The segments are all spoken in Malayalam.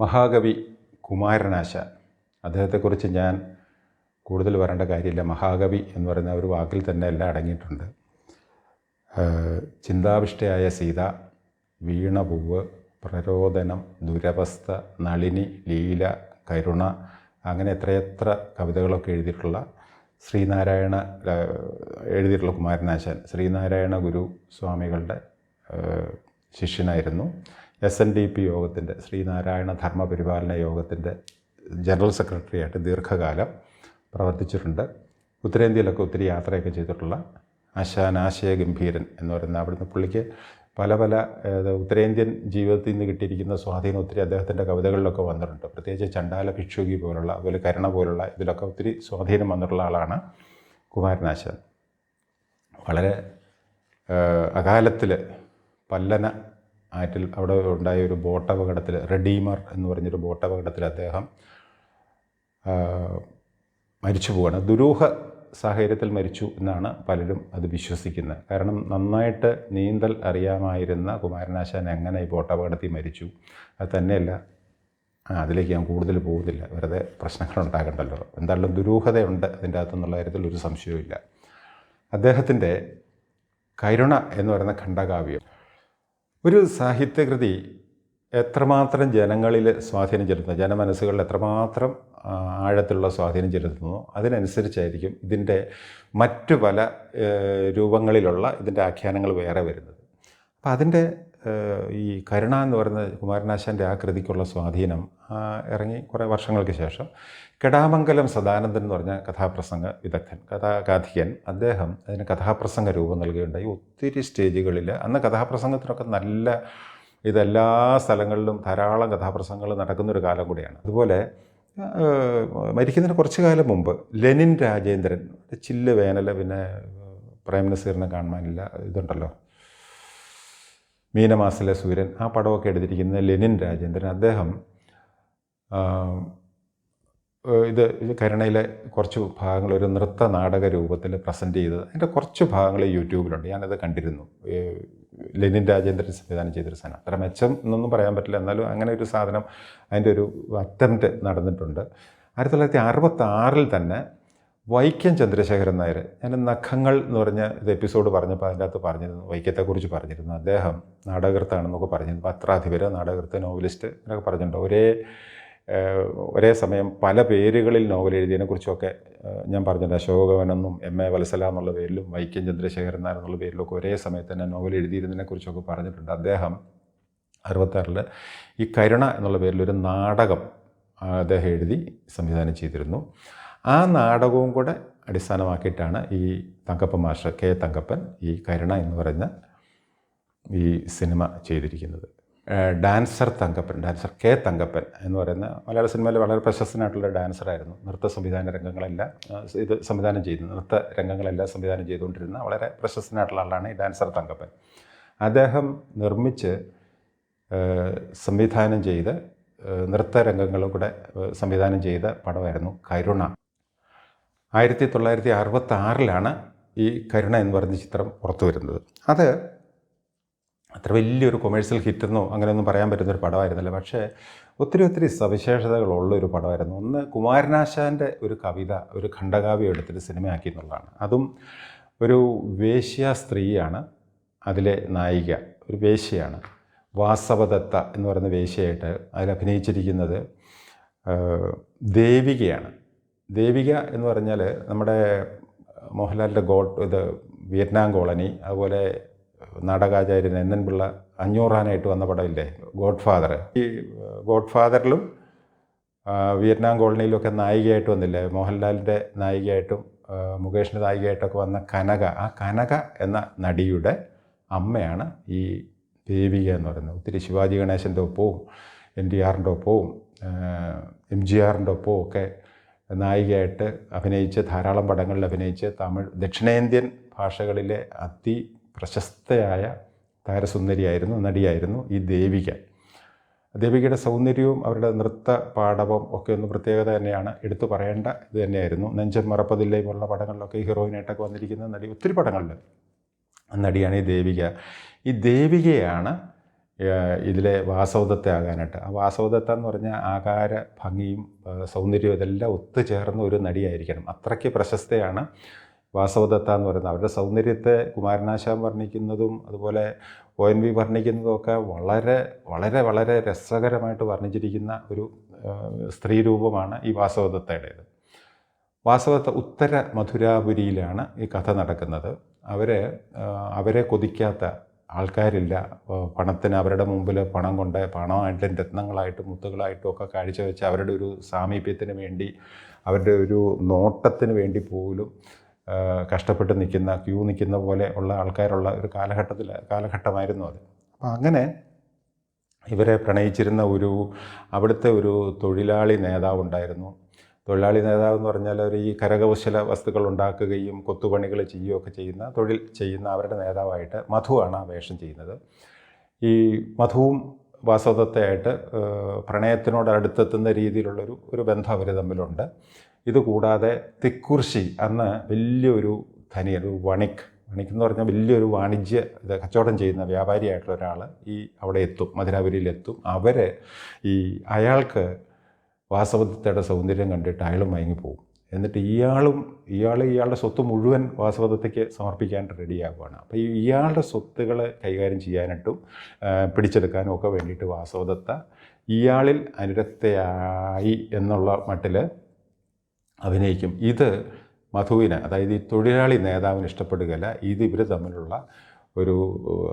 മഹാകവി കുമാരനാശാൻ അദ്ദേഹത്തെക്കുറിച്ച് ഞാൻ കൂടുതൽ പറയേണ്ട കാര്യമില്ല. മഹാകവി എന്ന് പറയുന്ന ഒരു വാക്കിൽ തന്നെ എല്ലാം അടങ്ങിയിട്ടുണ്ട്. ചിന്താവിഷ്ടയായ സീത വീണപൂവ് പ്രരോദനം ദുരവസ്ഥ നളിനി ലീല കരുണ അങ്ങനെ എത്രയെത്ര കവിതകളൊക്കെ എഴുതിയിട്ടുള്ള ശ്രീനാരായണ എഴുതിയിട്ടുള്ള കുമാരനാശാൻ ശ്രീനാരായണ ഗുരു സ്വാമികളുടെ ശിഷ്യനായിരുന്നു. എസ് എൻ ഡി പി യോഗത്തിന്റെ ശ്രീനാരായണ ധർമ്മ പരിപാലന യോഗത്തിന്റെ ജനറൽ സെക്രട്ടറിയായിട്ട് ദീർഘകാലം പ്രവർത്തിച്ചിട്ടുണ്ട്. ഉത്തരേന്ത്യയിലൊക്കെ ഒത്തിരി യാത്രയൊക്കെ ചെയ്തിട്ടുള്ള ആശാൻ ഗംഭീരൻ എന്ന് പറയുന്ന അവിടുന്ന് പുള്ളിക്ക് പല പല ഉത്തരേന്ത്യൻ ജീവിതത്തിൽ നിന്ന് കിട്ടിയിരിക്കുന്ന സ്വാധീനം ഒത്തിരി അദ്ദേഹത്തിന്റെ കവിതകളിലൊക്കെ വന്നിട്ടുണ്ട്. പ്രത്യേകിച്ച് ചണ്ടാല ഭിക്ഷുകി പോലുള്ള അതുപോലെ കരുണ പോലുള്ള ഇതിലൊക്കെ ഒത്തിരി സ്വാധീനം വന്നിട്ടുള്ള ആളാണ് കുമാരനാശാൻ വളരെ അകാലത്തിൽ പല്ലന ആറ്റിൽ അവിടെ ഉണ്ടായ ഒരു ബോട്ടപകടത്തിൽ റെഡീമർ എന്ന് പറഞ്ഞൊരു ബോട്ടപകടത്തിൽ അദ്ദേഹം മരിച്ചു പോവാണ്. ദുരൂഹ സാഹചര്യത്തിൽ മരിച്ചു എന്നാണ് പലരും അത് വിശ്വസിക്കുന്നത്. കാരണം നന്നായിട്ട് നീന്തൽ അറിയാമായിരുന്ന കുമാരനാശാൻ എങ്ങനെ ഈ ബോട്ടപകടത്തിൽ മരിച്ചു? അത് തന്നെയല്ല അതിലേക്ക് ഞാൻ കൂടുതൽ പോകുന്നില്ല. വെറുതെ പ്രശ്നങ്ങൾ ഉണ്ടാകണ്ടല്ലോ. എന്തായാലും ദുരൂഹതയുണ്ട് അതിന്റെ അകത്തുനിന്നുള്ള കാര്യത്തിൽ ഒരു സംശയവുമില്ല. അദ്ദേഹത്തിന്റെ കരുണ എന്ന് പറയുന്ന ഖണ്ഡകാവ്യം ഒരു സാഹിത്യകൃതി എത്രമാത്രം ജനങ്ങളിൽ സ്വാധീനം ചെലുത്തുന്നു ജനമനസ്സുകളിൽ എത്രമാത്രം ആഴത്തിലുള്ള സ്വാധീനം ചെലുത്തുന്നു അതിനനുസരിച്ചായിരിക്കും ഇതിന്റെ മറ്റു പല രൂപങ്ങളിലുള്ള ഇതിന്റെ ആഖ്യാനങ്ങൾ വേറെ വരുന്നത്. അപ്പം അതിന്റെ ഈ കരുണ എന്ന് പറയുന്ന കുമാരനാശാന്റെ ആ കൃതിക്കുള്ള സ്വാധീനം ഇറങ്ങി കുറേ വർഷങ്ങൾക്ക് ശേഷം കെടാമംഗലം സദാനന്ദൻ എന്ന് പറഞ്ഞ കഥാപ്രസംഗ വിദഗ്ധൻ കഥാകാഥികൻ അദ്ദേഹം അതിന് കഥാപ്രസംഗ രൂപം നൽകുകയുണ്ടായി. ഒത്തിരി സ്റ്റേജുകളിൽ അന്ന് കഥാപ്രസംഗത്തിനൊക്കെ നല്ല ഇതെല്ലാ സ്ഥലങ്ങളിലും ധാരാളം കഥാപ്രസംഗങ്ങൾ നടക്കുന്നൊരു കാലം കൂടിയാണ്. അതുപോലെ മരിക്കുന്നതിന് കുറച്ച് കാലം മുമ്പ് ലെനിൻ രാജേന്ദ്രൻ ചില്ല് വേനൽ പിന്നെ പ്രേം നസീറിനെ കാണാനില്ല ഇതുണ്ടല്ലോ മീനമാസിലെ സൂര്യൻ ആ പടമൊക്കെ എടുത്തിരിക്കുന്ന ലെനിൻ രാജേന്ദ്രൻ. അദ്ദേഹം ഇത് കരുണയിലെ കുറച്ച് ഭാഗങ്ങൾ ഒരു നൃത്ത നാടക രൂപത്തിൽ പ്രസന്റ് ചെയ്തത്. അതിന്റെ കുറച്ച് ഭാഗങ്ങൾ യൂട്യൂബിലുണ്ട്. ഞാനത് കണ്ടിരുന്നു. ലെനിൻ രാജേന്ദ്രൻ സംവിധാനം ചെയ്തൊരു സാധനം. അത്ര മെച്ചം എന്നൊന്നും പറയാൻ പറ്റില്ല. എന്നാലും അങ്ങനെ ഒരു സാധനം അതിന്റെ ഒരു അറ്റംപ്റ്റ് നടന്നിട്ടുണ്ട്. ആയിരത്തി തൊള്ളായിരത്തി അറുപത്തി ആറിൽ തന്നെ വൈക്കം ചന്ദ്രശേഖരൻ നായർ. ഞാൻ നഖങ്ങൾ എന്ന് പറഞ്ഞ ഇത് എപ്പിസോഡ് പറഞ്ഞപ്പോൾ അതിന്റെ അകത്ത് പറഞ്ഞിരുന്നു. വൈക്കത്തെക്കുറിച്ച് പറഞ്ഞിരുന്നു. അദ്ദേഹം നാടകർത്താണെന്നൊക്കെ പറഞ്ഞിരുന്നു. പത്രാധിപർ നാടകർത്ത് നോവലിസ്റ്റ് എന്നൊക്കെ പറഞ്ഞിട്ടുണ്ട്. ഒരേ ഒരേ സമയം പല പേരുകളിൽ നോവൽ എഴുതിയതിനെക്കുറിച്ചൊക്കെ ഞാൻ പറഞ്ഞിട്ടുണ്ട്. അശോകവനെന്നും എം എ വത്സല എന്നുള്ള പേരിലും വൈക്കം ചന്ദ്രശേഖരൻ നായർ എന്നുള്ള പേരിലൊക്കെ ഒരേ സമയത്ത് തന്നെ നോവൽ എഴുതിയിരുന്നതിനെക്കുറിച്ചൊക്കെ പറഞ്ഞിട്ടുണ്ട്. അദ്ദേഹം അറുപത്താറിൽ ഈ കരുണ എന്നുള്ള പേരിലൊരു നാടകം അദ്ദേഹം എഴുതി സംവിധാനം ചെയ്തിരുന്നു. ആ നാടകവും കൂടെ അടിസ്ഥാനമാക്കിയിട്ടാണ് ഈ തങ്കപ്പൻ മാഷ് കെ തങ്കപ്പൻ ഈ കരുണ എന്ന് പറഞ്ഞ ഈ സിനിമ ചെയ്തിരിക്കുന്നത്. Dancer Thankappan dancer K Thankappan എന്ന് പറയുന്ന മലയാള സിനിമയിൽ വളരെ പ്രശസ്തനായിട്ടുള്ള ഡാൻസറായിരുന്നു. നൃത്ത സംവിധാന രംഗങ്ങളെല്ലാം ഇത് സംവിധാനം ചെയ്തു നൃത്ത രംഗങ്ങളെല്ലാം സംവിധാനം ചെയ്തുകൊണ്ടിരുന്ന വളരെ പ്രശസ്തനായിട്ടുള്ള ആളാണ് ഈ ഡാൻസർ തങ്കപ്പൻ. അദ്ദേഹം നിർമ്മിച്ച് സംവിധാനം ചെയ്ത് നൃത്ത രംഗങ്ങളും കൂടെ സംവിധാനം ചെയ്ത പടമായിരുന്നു കരുണ. ആയിരത്തി തൊള്ളായിരത്തി അറുപത്തി ആറിലാണ് ഈ കരുണ എന്ന് പറഞ്ഞ ചിത്രം പുറത്തു വരുന്നത്. അത് അത്ര വലിയൊരു കൊമേഴ്സ്യൽ ഹിറ്റെന്നോ അങ്ങനെയൊന്നും പറയാൻ പറ്റുന്നൊരു പടമായിരുന്നില്ല. പക്ഷേ ഒത്തിരി ഒത്തിരി സവിശേഷതകളുള്ള ഒരു പടമായിരുന്നു. ഒന്ന് കുമാരനാശാന്റെ ഒരു കവിത ഒരു ഖണ്ഡകാവ്യം എടുത്തിട്ട് സിനിമയാക്കി എന്നുള്ളതാണ്. അതും ഒരു വേശ്യ സ്ത്രീയാണ് അതിലെ നായിക ഒരു വേശ്യയാണ്. വാസവദത്ത എന്ന് പറയുന്ന വേശ്യയായിട്ട് അതിൽ അഭിനയിച്ചിരിക്കുന്നത് ദേവികയാണ്. ദേവിക എന്ന് പറഞ്ഞാൽ നമ്മുടെ മോഹൻലാലിന്റെ ഗോഡ് ഇത് വിയറ്റ്നാം കോളനി അതുപോലെ നാടകാചാര്യൻ എൻ പിള്ള അഞ്ഞൂറാനായിട്ട് വന്ന പടമില്ലേ ഗോഡ് ഫാദർ ഈ ഗോഡ് ഫാദറിലും വിയറ്റ്നാം കോളനിയിലൊക്കെ നായികയായിട്ട് വന്നില്ലേ മോഹൻലാലിന്റെ നായികയായിട്ടും മുകേഷിന്റെ നായികയായിട്ടൊക്കെ വന്ന കനക. ആ കനക എന്ന നടിയുടെ അമ്മയാണ് ഈ ദേവിക എന്ന് പറയുന്നത്. ഒത്തിരി ശിവാജി ഗണേശന്റെ ഒപ്പവും എൻ ഡി ആറിന്റെ ഒപ്പവും എം ജി ആറിന്റെ ഒപ്പവും ഒക്കെ നായികയായിട്ട് അഭിനയിച്ച് ധാരാളം പടങ്ങളിൽ അഭിനയിച്ച് തമിഴ് ദക്ഷിണേന്ത്യൻ ഭാഷകളിലെ അതി പ്രശസ്തയായ താരസുന്ദരിയായിരുന്നു നടിയായിരുന്നു ഈ ദേവിക. ദേവികയുടെ സൗന്ദര്യവും അവരുടെ നൃത്ത പാഠവും ഒക്കെ ഒന്ന് പ്രത്യേകത തന്നെയാണ്. എടുത്തു പറയേണ്ട ഇത് തന്നെയായിരുന്നു. നെഞ്ചൻ മറപ്പതില്ലേ പോലുള്ള പടങ്ങളിലൊക്കെ ഈ ഹീറോയിനായിട്ടൊക്കെ വന്നിരിക്കുന്ന നടി ഒത്തിരി പടങ്ങളിൽ നടിയാണ് ഈ ദേവിക. ഈ ദേവികയാണ് ഇതിലെ വാസവദത്തെ ആകാനായിട്ട് ആ വാസവദത്ത എന്ന് പറഞ്ഞാൽ ആകാര ഭംഗിയും സൗന്ദര്യവും ഇതെല്ലാം ഒത്തുചേർന്ന ഒരു നടിയായിരിക്കണം. അത്രയ്ക്ക് പ്രശസ്തയാണ് വാസവദത്ത എന്ന് പറയുന്നത്. അവരുടെ സൗന്ദര്യത്തെ കുമാരനാശാൻ വർണിക്കുന്നതും അതുപോലെ ഒ എൻ വി വർണിക്കുന്നതുമൊക്കെ വളരെ വളരെ വളരെ രസകരമായിട്ട് വർണിച്ചിരിക്കുന്ന ഒരു സ്ത്രീ രൂപമാണ് ഈ വാസവദത്തയുടേത്. വാസവദത്ത ഉത്തര മധുരാപുരിയിലാണ് ഈ കഥ നടക്കുന്നത്. അവരെ അവരെ കൊതിക്കാത്ത ആൾക്കാരില്ല. പണത്തിന് അവരുടെ മുമ്പിൽ പണം കൊണ്ട് പണമായിട്ടും രത്നങ്ങളായിട്ടും മുത്തുകളായിട്ടും ഒക്കെ കാഴ്ചവെച്ച് അവരുടെ ഒരു സാമീപ്യത്തിന് വേണ്ടി അവരുടെ ഒരു നോട്ടത്തിന് വേണ്ടി പോലും കഷ്ടപ്പെട്ട് നിൽക്കുന്ന ക്യൂ നിൽക്കുന്ന പോലെ ഉള്ള ആൾക്കാരുള്ള ഒരു കാലഘട്ടത്തിൽ കാലഘട്ടമായിരുന്നു അത്. അപ്പം അങ്ങനെ ഇവരെ പ്രണയിച്ചിരുന്ന ഒരു അവിടുത്തെ ഒരു തൊഴിലാളി നേതാവുണ്ടായിരുന്നു തൊഴിലാളി നേതാവ് എന്ന് പറഞ്ഞാൽ അവർ ഈ കരകൗശല വസ്തുക്കൾ ഉണ്ടാക്കുകയും കൊത്തുപണികൾ ചെയ്യുകയൊക്കെ ചെയ്യുന്ന തൊഴിൽ ചെയ്യുന്ന അവരുടെ നേതാവായിട്ട് മധുവാണ് ആ വേഷം ചെയ്യുന്നത്. ഈ മധുവും വാസവദത്തയായിട്ട് പ്രണയത്തിനോട് അടുത്തെത്തുന്ന രീതിയിലുള്ളൊരു ഒരു ബന്ധം അവർ തമ്മിലുണ്ട്. ഇതുകൂടാതെ തിക്കുർശി അന്ന് വലിയൊരു ധനി ഒരു വണിക് വണിക് എന്ന് പറഞ്ഞാൽ വലിയൊരു വാണിജ്യ ഇത് കച്ചവടം ചെയ്യുന്ന വ്യാപാരിയായിട്ടുള്ള ഒരാൾ ഈ അവിടെ എത്തും മധുരാപുരിയിൽ എത്തും. അവർ ഈ അയാൾക്ക് വാസവദത്തയുടെ സൗന്ദര്യം കണ്ടിട്ട് അയാളും മയങ്ങിപ്പോവും എന്നിട്ട് ഇയാളും ഇയാൾ ഇയാളുടെ സ്വത്ത് മുഴുവൻ വാസവദത്തയ്ക്ക് സമർപ്പിക്കാൻ റെഡിയാകുകയാണ് അപ്പോൾ ഈ ഇയാളുടെ സ്വത്തുകൾ കൈകാര്യം ചെയ്യാനായിട്ടും പിടിച്ചെടുക്കാനും ഒക്കെ വേണ്ടിയിട്ട് വാസവദത്ത ഇയാളിൽ അനുരക്തയായി എന്നുള്ള മട്ടിൽ അഭിനയിക്കും. ഇത് മധുവിന് അതായത് ഈ തൊഴിലാളി നേതാവിന് ഇഷ്ടപ്പെടുകയില്ല. ഇത് ഇവർ തമ്മിലുള്ള ഒരു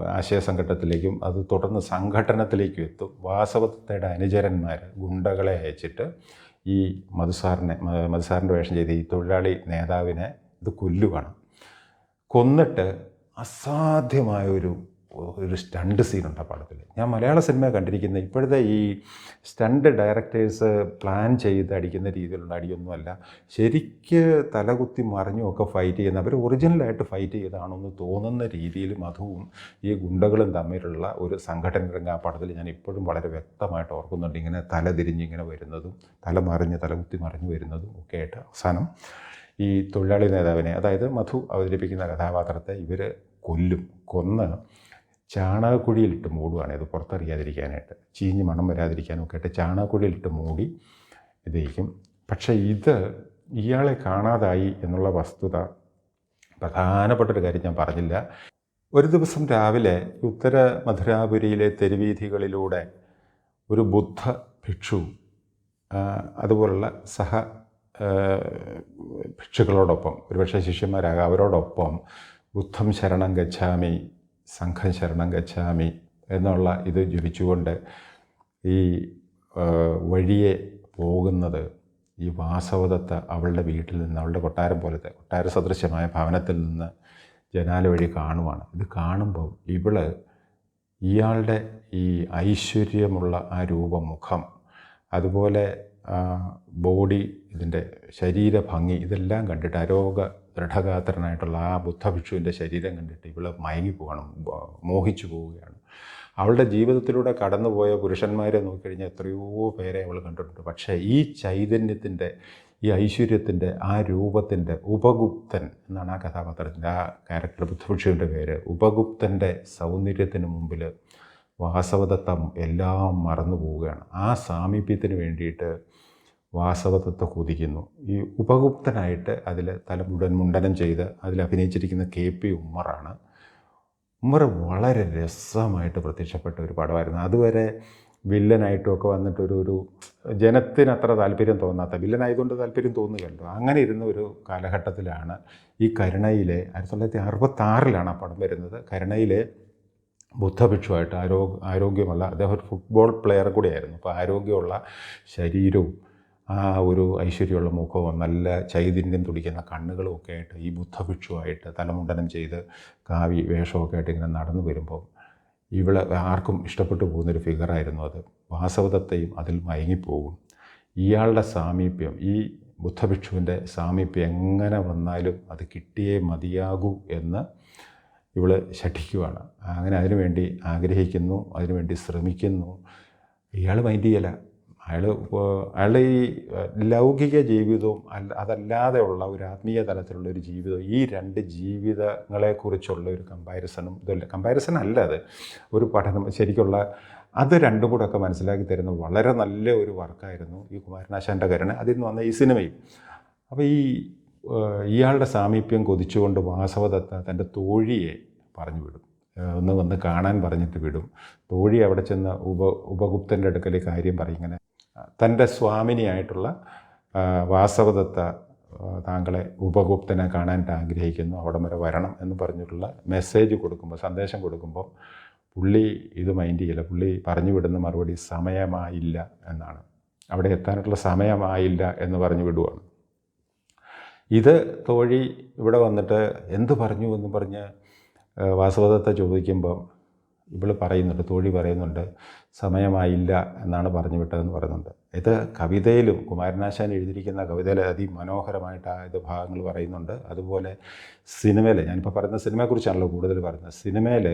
ആശയ ആശയസംഘട്ടത്തിലേക്കും അത് തുടർന്ന് സംഘടനത്തിലേക്കും എത്തും. വാസവത്തയുടെ അനുചരന്മാർ ഗുണ്ടകളെ അയച്ചിട്ട് ഈ മധുസാറിനെ മധുസാറിന്റെ വേഷം ചെയ്ത് ഈ തൊഴിലാളി നേതാവിനെ ഇത് കൊല്ലുകയാണ് കൊന്നിട്ട് അസാധ്യമായ ഒരു സ്റ്റണ്ട് സീനുണ്ട് ആ പടത്തിൽ ഞാൻ മലയാള സിനിമ കണ്ടിരിക്കുന്ന. ഇപ്പോഴത്തെ ഈ സ്റ്റണ്ട് ഡയറക്ടേഴ്സ് പ്ലാൻ ചെയ്ത് അടിക്കുന്ന രീതിയിലുള്ള അടിയൊന്നുമല്ല. ശരിക്ക് തലകുത്തി മറിഞ്ഞുമൊക്കെ ഫൈറ്റ് ചെയ്യുന്ന അവർ ഒറിജിനലായിട്ട് ഫൈറ്റ് ചെയ്താണെന്ന് തോന്നുന്ന രീതിയിൽ മധുവും ഈ ഗുണ്ടകളും തമ്മിലുള്ള ഒരു സംഘടന രംഗം ആ പടത്തിൽ ഞാൻ ഇപ്പോഴും വളരെ വ്യക്തമായിട്ട് ഓർക്കുന്നുണ്ട്. ഇങ്ങനെ തല തിരിഞ്ഞ് ഇങ്ങനെ വരുന്നതും തല മറിഞ്ഞ് തലകുത്തി മറിഞ്ഞ് വരുന്നതും ഒക്കെ ആയിട്ട് അവസാനം ഈ തൊഴിലാളി നേതാവിനെ അതായത് മധു അവതരിപ്പിക്കുന്ന കഥാപാത്രത്തെ ഇവർ കൊല്ലും. കൊന്ന് ചാണകക്കുഴിയിലിട്ട് മൂടുകയാണ് ഇത് പുറത്തറിയാതിരിക്കാനായിട്ട്. ചീഞ്ഞ് മണം വരാതിരിക്കാനും ഒക്കെ ആയിട്ട് ചാണകക്കുഴിയിലിട്ട് മൂടി ഇതേക്കും. പക്ഷേ ഇത് ഇയാളെ കാണാതായി എന്നുള്ള വസ്തുത പ്രധാനപ്പെട്ടൊരു കാര്യം ഞാൻ പറഞ്ഞില്ല. ഒരു ദിവസം രാവിലെ ഉത്തര മധുരാപുരിയിലെ തെരുവീഥികളിലൂടെ ഒരു ബുദ്ധ ഭിക്ഷു അതുപോലുള്ള സഹ ഭിക്ഷുക്കളോടൊപ്പം ഒരുപക്ഷെ ശിഷ്യന്മാരാകാം അവരോടൊപ്പം ബുദ്ധം ശരണം ഗച്ഛാമി സംഘം ശരണം ഗച്ഛാമി എന്നുള്ള ഇത് ജപിച്ചുകൊണ്ട് ഈ വഴിയെ പോകുന്നത് ഈ വാസവദത്ത അവളുടെ വീട്ടിൽ നിന്ന് അവളുടെ കൊട്ടാരം പോലത്തെ കൊട്ടാര സദൃശ്യമായ ഭവനത്തിൽ നിന്ന് ജനാല വഴി കാണുവാണ്. ഇത് കാണുമ്പോൾ ഇവൾ ഇയാളുടെ ഈ ഐശ്വര്യമുള്ള ആ രൂപമുഖം അതുപോലെ ബോഡി ഇതിന്റെ ശരീരഭംഗി ഇതെല്ലാം കണ്ടിട്ട് അരോഗ ദൃഢഗാത്രനായിട്ടുള്ള ആ ബുദ്ധഭിക്ഷുവിന്റെ ശരീരം കണ്ടിട്ട് ഇവൾ പോകണം മോഹിച്ചു പോവുകയാണ്. അവളുടെ ജീവിതത്തിലൂടെ കടന്നുപോയ പുരുഷന്മാരെ നോക്കിക്കഴിഞ്ഞാൽ എത്രയോ പേരെ അവൾ കണ്ടിട്ടുണ്ട്. പക്ഷേ ഈ ചൈതന്യത്തിന്റെ ഈ ഐശ്വര്യത്തിന്റെ ആ രൂപത്തിന്റെ ഉപഗുപ്തൻ എന്നാണ് ആ കഥാപാത്രത്തിന്റെ ആ ക്യാരക്ടർ ബുദ്ധഭിക്ഷുവിന്റെ പേര്. ഉപഗുപ്തന്റെ സൗന്ദര്യത്തിന് മുമ്പിൽ വാസവദത്തം എല്ലാം മറന്നു പോവുകയാണ് ആ സാമീപ്യത്തിന് വേണ്ടിയിട്ട് വാസവദത്ത കൊതിക്കുന്നു ഈ ഉപഗുപ്തനായിട്ട് അതിൽ തല മുടൻ മുണ്ടനം ചെയ്ത് അതിൽ അഭിനയിച്ചിരിക്കുന്ന കെ പി ഉമ്മറാണ്. ഉമ്മർ വളരെ രസമായിട്ട് പ്രത്യക്ഷപ്പെട്ട ഒരു പടമായിരുന്നു. അതുവരെ വില്ലനായിട്ടുമൊക്കെ വന്നിട്ട് ഒരു ഒരു ജനത്തിന് അത്ര താല്പര്യം തോന്നാത്ത വില്ലനായതുകൊണ്ട് താല്പര്യം തോന്നുകയല്ലോ. അങ്ങനെ ഇരുന്ന ഒരു കാലഘട്ടത്തിലാണ് ഈ കരുണയിലെ ആയിരത്തി തൊള്ളായിരത്തി അറുപത്താറിലാണ് ആ പടം വരുന്നത്. കരുണയിലെ ബുദ്ധഭിക്ഷുവായിട്ട് ആരോഗ്യ ആരോഗ്യമുള്ള അദ്ദേഹം ഒരു ഫുട്ബോൾ പ്ലെയർ കൂടിയായിരുന്നു. അപ്പോൾ ആരോഗ്യമുള്ള ശരീരവും ആ ഒരു ഐശ്വര്യമുള്ള മുഖവും നല്ല ചൈതന്യം തുടിക്കുന്ന കണ്ണുകളും ഒക്കെ ആയിട്ട് ഈ ബുദ്ധഭിക്ഷുവായിട്ട് തലമുണ്ടനം ചെയ്ത് കാവി വേഷമൊക്കെ ആയിട്ട് ഇങ്ങനെ നടന്നു വരുമ്പോൾ ഇവളെ ആർക്കും ഇഷ്ടപ്പെട്ടു പോകുന്നൊരു ഫിഗറായിരുന്നു അത്. വാസവദത്തെയും അതിൽ മയങ്ങിപ്പോകും. ഇയാളുടെ സാമീപ്യം ഈ ബുദ്ധഭിക്ഷുവിന്റെ സാമീപ്യം എങ്ങനെ വന്നാലും അത് കിട്ടിയേ മതിയാകൂ എന്ന് ഇവൾ ശഠിക്കുവാണ്. അങ്ങനെ അതിനുവേണ്ടി ആഗ്രഹിക്കുന്നു അതിനുവേണ്ടി ശ്രമിക്കുന്നു. ഇയാൾ മൈൻഡ് ചെയ്യല. അയാൾ അയാളുടെ ഈ ലൗകിക ജീവിതവും അല്ല അതല്ലാതെയുള്ള ഒരു ആത്മീയ തലത്തിലുള്ള ഒരു ജീവിതം ഈ രണ്ട് ജീവിതങ്ങളെക്കുറിച്ചുള്ള ഒരു കമ്പാരിസണും ഇതല്ല കമ്പാരിസൺ അല്ല അത്. ഒരു പഠനം ശരിക്കുള്ള അത് രണ്ടും കൂടെ ഒക്കെ മനസ്സിലാക്കി തരുന്ന വളരെ നല്ല ഒരു വർക്കായിരുന്നു ഈ കുമാരനാശാന്റെ കരുണ. അതിൽ നിന്ന് വന്ന ഈ സിനിമയും. അപ്പോൾ ഈ ഇയാളുടെ സാമീപ്യം കൊതിച്ചുകൊണ്ട് വാസവദത്ത തന്റെ തോഴിയെ പറഞ്ഞു വിടും. ഒന്ന് വന്ന് കാണാൻ പറഞ്ഞിട്ട് വിടും. തോഴി അവിടെ ചെന്ന് ഉപ ഉപഗുപ്തന്റെ അടുക്കൽ കാര്യം പറയും ഇങ്ങനെ. തന്റെ സ്വാമിനിയായിട്ടുള്ള വാസവദത്ത താങ്കളെ ഉപഗുപ്തനെ കാണാൻ ആഗ്രഹിക്കുന്നു അവിടം വരെ വരണം എന്ന് പറഞ്ഞിട്ടുള്ള മെസ്സേജ് കൊടുക്കുമ്പോൾ സന്ദേശം കൊടുക്കുമ്പോൾ പുള്ളി ഇത് മൈൻഡ് ചെയ്യില്ല. പുള്ളി പറഞ്ഞു വിടുന്ന മറുപടി സമയമായില്ല എന്നാണ്. അവിടെ എത്താനുള്ള സമയമായില്ല എന്ന് പറഞ്ഞു വിടുവാണ്. ഇത് തോഴി ഇവിടെ വന്നിട്ട് എന്ത് പറഞ്ഞു എന്ന് പറഞ്ഞ് വാസവദത്തെ വാസവദത്ത ചോദിക്കുമ്പം ഇവൾ പറയുന്നുണ്ട് തോഴി പറയുന്നുണ്ട് സമയമായില്ല എന്നാണ് പറഞ്ഞു വിട്ടതെന്ന് പറയുന്നുണ്ട്. ഇത് കവിതയിലും കുമാരനാശാൻ എഴുതിയിരിക്കുന്ന കവിതയിൽ അതിമനോഹരമായിട്ട് ഇത് ഭാഗങ്ങൾ പറയുന്നുണ്ട്. അതുപോലെ സിനിമയിൽ ഞാനിപ്പോൾ പറയുന്ന സിനിമയെക്കുറിച്ചാണല്ലോ കൂടുതൽ പറയുന്നത്. സിനിമയിൽ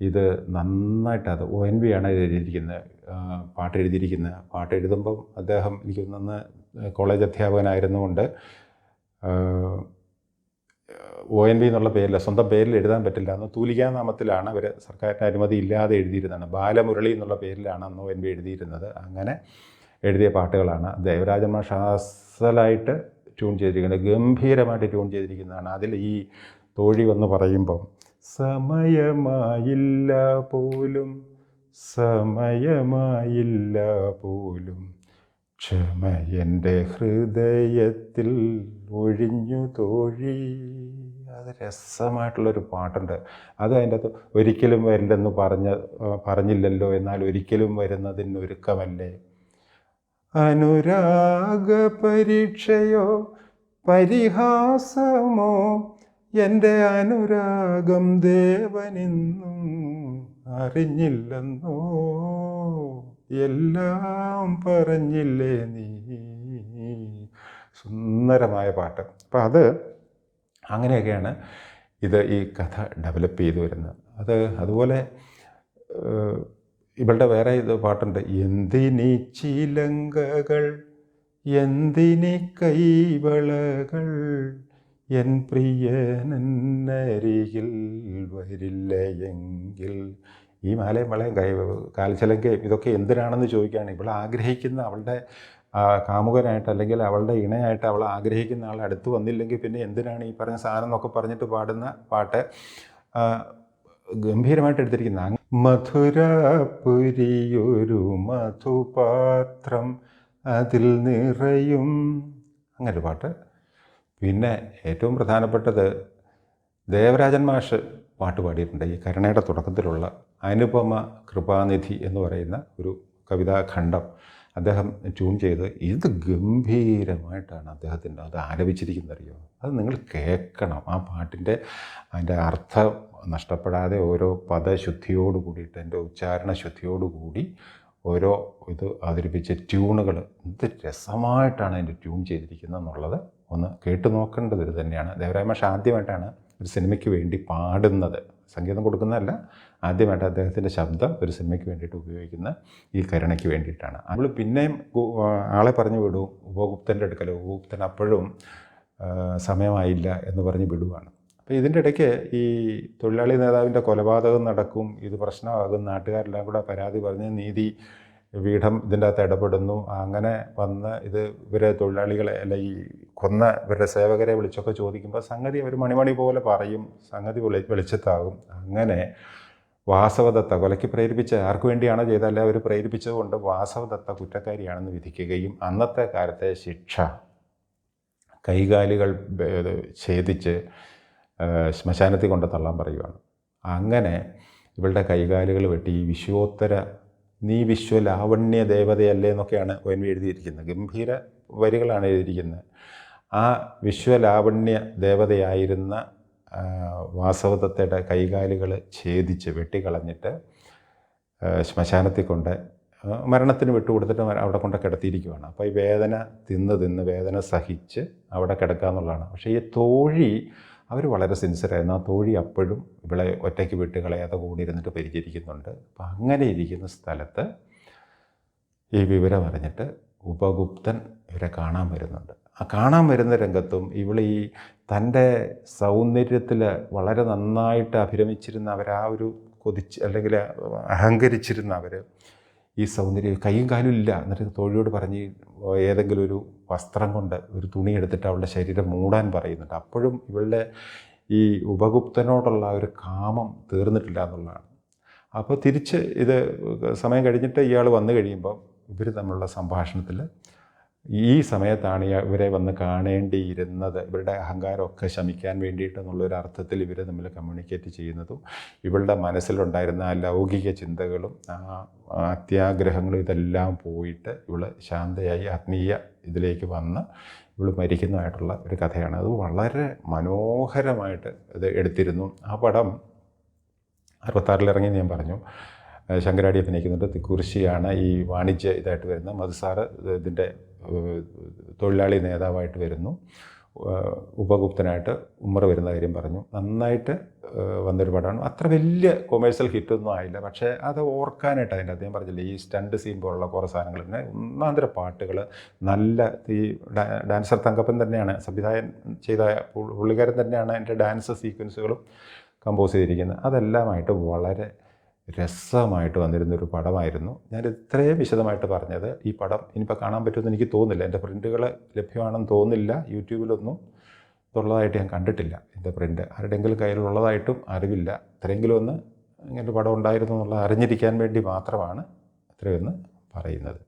ഇത് നന്നായിട്ട് അത് ഒ എൻ വി ആണ് എഴുതിയിരിക്കുന്നത് പാട്ട് എഴുതിയിരിക്കുന്നത് പാട്ട് എഴുതുമ്പം അദ്ദേഹം എനിക്ക് തോന്നുന്നു കോളേജ് അധ്യാപകനായിരുന്നുകൊണ്ട് ഒ എൻ വി എന്നുള്ള പേരിൽ സ്വന്തം പേരിൽ എഴുതാൻ പറ്റില്ല. അന്ന് തൂലികാ നാമത്തിലാണ് അവർ സർക്കാരിന്റെ അനുമതി ഇല്ലാതെ എഴുതിയിരുന്നത്. ബാലമുരളി എന്നുള്ള പേരിലാണ് അന്ന് ഒ എൻ വി എഴുതിയിരുന്നത്. അങ്ങനെ എഴുതിയ പാട്ടുകളാണ്. ദേവരാജമ്മ ഷാസലായിട്ട് ട്യൂൺ ചെയ്തിരിക്കുന്നത്. ഗംഭീരമായിട്ട് ട്യൂൺ ചെയ്തിരിക്കുന്നതാണ്. അതിൽ ഈ തോഴി വന്ന് പറയുമ്പോൾ സമയമായില്ല പോലും സമയമായില്ല പോലും ക്ഷമ എന്റെ ഹൃദയത്തിൽ ഒഴിഞ്ഞു തോഴി. അത് രസമായിട്ടുള്ളൊരു പാട്ടുണ്ട്. അത് അതിന്റെ അകത്ത് ഒരിക്കലും വരില്ലെന്ന് പറഞ്ഞ പറഞ്ഞില്ലല്ലോ. എന്നാൽ ഒരിക്കലും വരുന്നതിന് ഒരുക്കമല്ലേ? അനുരാഗ പരീക്ഷയോ പരിഹാസമോ? എന്റെ അനുരാഗം ദേവനിന്നും അറിഞ്ഞില്ലെന്നോ? എല്ലാം പറഞ്ഞില്ലേ നീ? സുന്ദരമായ പാട്ട്. അപ്പം അത് അങ്ങനെയൊക്കെയാണ് ഇത് ഈ കഥ ഡെവലപ്പ് ചെയ്തു വരുന്നത്. അത് അതുപോലെ ഇവളുടെ വേറെ ഇത് പാട്ടുണ്ട്. എന്തിനി ചിലങ്കകൾ എന്തിനി കൈവളകൾ എൻ പ്രിയനരികിൽ വരില്ല എങ്കിൽ ഈ മാലയും വളയും കൈ കാൽച്ചലങ്കയും ഇതൊക്കെ എന്തിനാണെന്ന് ചോദിക്കുകയാണ്. ഇവൾ ആഗ്രഹിക്കുന്ന അവളുടെ കാമുകനായിട്ട് അല്ലെങ്കിൽ അവളുടെ ഇണയായിട്ട് അവൾ ആഗ്രഹിക്കുന്ന ആൾ അടുത്ത് വന്നില്ലെങ്കിൽ പിന്നെ എന്തിനാണ് ഈ പറഞ്ഞ സാധനം എന്നൊക്കെ പറഞ്ഞിട്ട് പാടുന്ന പാട്ട് ഗംഭീരമായിട്ട് എടുത്തിരിക്കുന്ന മധുരപുരിയൊരു മധുപാത്രം അതിൽ നിറയും. അങ്ങനൊരു പാട്ട്. പിന്നെ ഏറ്റവും പ്രധാനപ്പെട്ടത് ദേവരാജൻ മാഷ് പാട്ട് പാടിയിട്ടുണ്ട്. ഈ കരുണയുടെ തുടക്കത്തിലുള്ള അനുപമ കൃപാനിധി എന്ന് പറയുന്ന ഒരു കവിതാഖണ്ഡം അദ്ദേഹം ട്യൂൺ ചെയ്ത് ഇത് ഗംഭീരമായിട്ടാണ് അദ്ദേഹത്തിന്റെ അത് ആലപിച്ചിരിക്കുന്നത് അറിയോ അത് നിങ്ങൾ കേൾക്കണം. ആ പാട്ടിന്റെ അതിന്റെ അർത്ഥം നഷ്ടപ്പെടാതെ ഓരോ പദശുദ്ധിയോട് കൂടിയിട്ട് എന്റെ ഉച്ചാരണ ശുദ്ധിയോടുകൂടി ഓരോ ഇത് അവതരിപ്പിച്ച ട്യൂണുകൾ എന്ത് രസമായിട്ടാണ് അതിന്റെ ട്യൂൺ ചെയ്തിരിക്കുന്നത് എന്നുള്ളത് ഒന്ന് കേട്ടു നോക്കേണ്ടത് തന്നെയാണ്. ദേവരാമേഷ് ആദ്യമായിട്ടാണ് ഒരു സിനിമയ്ക്ക് വേണ്ടി പാടുന്നത്. സംഗീതം കൊടുക്കുന്നതല്ല ആദ്യമായിട്ട് അദ്ദേഹത്തിന്റെ ശബ്ദം ഒരു സിനിമയ്ക്ക് വേണ്ടിയിട്ട് ഉപയോഗിക്കുന്ന ഈ കരുണയ്ക്ക് വേണ്ടിയിട്ടാണ്. നമ്മൾ പിന്നെയും ആളെ പറഞ്ഞു വിടും ഉപഗുപ്തന്റെ അടുക്കൽ ഉപഗുപ്തൻ അപ്പോഴും സമയമായില്ല എന്ന് പറഞ്ഞ് വിടുവാണ്. അപ്പോൾ ഇതിന്റെ ഇടയ്ക്ക് ഈ തൊഴിലാളി നേതാവിന്റെ കൊലപാതകം നടക്കും ഇത് പ്രശ്നമാകും നാട്ടുകാരെല്ലാം കൂടെ പരാതി പറഞ്ഞ് നീതി പീഠം ഇതിന്റെ അകത്ത് ഇടപെടുന്നു. അങ്ങനെ വന്ന് ഇത് ഇവരെ തൊഴിലാളികളെ അല്ല ഈ കൊന്ന ഇവരുടെ സേവകരെ വിളിച്ചൊക്കെ ചോദിക്കുമ്പോൾ സംഗതി അവർ മണിമണി പോലെ പറയും. സംഗതി വിളി വെളിച്ചത്താകും. അങ്ങനെ വാസവദത്ത കൊലയ്ക്ക് പ്രേരിപ്പിച്ച ആർക്കു വേണ്ടിയാണോ ചെയ്തല്ല അവർ പ്രേരിപ്പിച്ചതുകൊണ്ട് വാസവദത്ത കുറ്റക്കാരിയാണെന്ന് വിധിക്കുകയും അന്നത്തെ കാലത്തെ ശിക്ഷ കൈകാലികൾ ഛേദിച്ച് ശ്മശാനത്തിൽ കൊണ്ട് തള്ളാൻ പറയുകയാണ് അങ്ങനെ ഇവളുടെ കൈകാലുകൾ വെട്ടി വിശ്വോത്തര നീ വിശ്വലാവണ്യ ദേവതയല്ലേ എന്നൊക്കെയാണ് ഒ എൻ വി എഴുതിയിരിക്കുന്നത്. ഗംഭീര വരികളാണ് എഴുതിയിരിക്കുന്നത്. ആ വിശ്വലാവണ്യ ദേവതയായിരുന്ന വാസവദത്തയുടെ കൈകാലുകൾ ഛേദിച്ച് വെട്ടിക്കളഞ്ഞിട്ട് ശ്മശാനത്തിൽ കൊണ്ട് മരണത്തിന് വിട്ടുകൊടുത്തിട്ട് അവിടെ കൊണ്ട് കിടത്തിയിരിക്കുകയാണ് അപ്പോൾ ഈ വേദന തിന്ന് തിന്ന് വേദന സഹിച്ച് അവിടെ കിടക്കുക എന്നുള്ളതാണ് പക്ഷേ ഈ തോഴി അവർ വളരെ സിൻസിയറായിരുന്നു ആ തോഴി അപ്പോഴും ഇവളെ ഒറ്റയ്ക്ക് വിട്ട് കളയാതെ കൂടി ഇരുന്നിട്ട് പരിചരിക്കുന്നുണ്ട്. അപ്പം അങ്ങനെ ഇരിക്കുന്ന സ്ഥലത്ത് ഈ വിവരം അറിഞ്ഞിട്ട് ഉപഗുപ്തൻ ഇവരെ കാണാൻ വരുന്നുണ്ട്. ആ കാണാൻ വരുന്ന രംഗത്തും ഇവൾ ഈ തന്റെ സൗന്ദര്യത്തിൽ വളരെ നന്നായിട്ട് അഭിരമിച്ചിരുന്ന അവർ ആ ഒരു കൊതിച്ച് അല്ലെങ്കിൽ അഹങ്കരിച്ചിരുന്ന അവർ ഈ സൗന്ദര്യം കൈയും കാലും ഇല്ല. എന്നിട്ട് തോഴിയോട് പറഞ്ഞ് ഏതെങ്കിലും ഒരു വസ്ത്രം കൊണ്ട് ഒരു തുണി എടുത്തിട്ട് അവളുടെ ശരീരം മൂടാൻ പറയുന്നുണ്ട്. അപ്പോഴും ഇവളുടെ ഈ ഉപഗുപ്തനോടുള്ള ഒരു കാമം തീർന്നിട്ടില്ല എന്നുള്ളതാണ്. അപ്പോൾ തിരിച്ച് ഇത് സമയം കഴിഞ്ഞിട്ട് ഇയാൾ വന്നു കഴിയുമ്പോൾ ഇവർ തമ്മിലുള്ള സംഭാഷണത്തിൽ ഈ സമയത്താണ് ഇവരെ വന്ന് കാണേണ്ടിയിരുന്നത്. ഇവരുടെ അഹങ്കാരമൊക്കെ ശമിക്കാൻ വേണ്ടിയിട്ട് എന്നുള്ളൊരു അർത്ഥത്തിൽ ഇവർ തമ്മിൽ കമ്മ്യൂണിക്കേറ്റ് ചെയ്യുന്നതും ഇവളുടെ മനസ്സിലുണ്ടായിരുന്ന ആ ലൗകിക ചിന്തകളും ആ അത്യാഗ്രഹങ്ങളും ഇതെല്ലാം പോയിട്ട് ഇവൾ ശാന്തയായി ആത്മീയ ഇതിലേക്ക് വന്ന് ഇവൾ മരിക്കുന്നതായിട്ടുള്ള ഒരു കഥയാണ്. അത് വളരെ മനോഹരമായിട്ട് ഇത് എടുത്തിരുന്നു. ആ പടം അറുപത്താറിൽ ഇറങ്ങി ഞാൻ പറഞ്ഞു. ശങ്കരാടി അഭിനയിക്കുന്നുണ്ട്. തിക്കുറിശിയാണ് ഈ വാണിജ്യ ഇതായിട്ട് വരുന്ന മധുസാറ് ഇതിന്റെ തൊഴിലാളി നേതാവായിട്ട് വരുന്നു. ഉപഗുപ്തനായിട്ട് ഉമ്മർ വരുന്ന കാര്യം പറഞ്ഞു. നന്നായിട്ട് വന്നൊരു പടമാണ്. അത്ര വലിയ കൊമേഴ്സ്യൽ ഹിറ്റൊന്നും ആയില്ല. പക്ഷേ അത് ഓർക്കാനായിട്ട് അതിന്റെ അദ്ദേഹം പറഞ്ഞില്ലേ ഈ സ്റ്റണ്ട് സീൻ പോലുള്ള കുറേ സാധനങ്ങൾ പിന്നെ ഒന്നാന്തര പാട്ടുകൾ നല്ല ഈ ഡാൻസർ തങ്കപ്പൻ തന്നെയാണ് സംവിധായകൻ ചെയ്ത പുള്ളി- പുള്ളിക്കാരൻ തന്നെയാണ് എന്റെ ഡാൻസ് സീക്വൻസുകളും കമ്പോസ് ചെയ്തിരിക്കുന്നത്. അതെല്ലാമായിട്ട് വളരെ രസമായിട്ട് വന്നിരുന്നൊരു പടമായിരുന്നു. ഞാൻ ഇത്രയും വിശദമായിട്ട് പറഞ്ഞത്. ഈ പടം ഇനിയിപ്പോൾ കാണാൻ പറ്റുമെന്ന് എനിക്ക് തോന്നുന്നില്ല. എന്റെ പ്രിന്റുകൾ ലഭ്യമാണെന്ന് തോന്നുന്നില്ല. യൂട്യൂബിലൊന്നും ഉള്ളതായിട്ട് ഞാൻ കണ്ടിട്ടില്ല എന്റെ പ്രിന്റ് ആരുടെയെങ്കിലും കയ്യിലുള്ളതായിട്ടും അറിവില്ല. ഇത്രയെങ്കിലും ഒന്ന് ഇങ്ങനൊരു ഒരു പടം ഉണ്ടായിരുന്നു എന്നുള്ള അറിഞ്ഞിരിക്കാൻ വേണ്ടി മാത്രമാണ് ഇത്രയൊന്ന് പറയുന്നത്.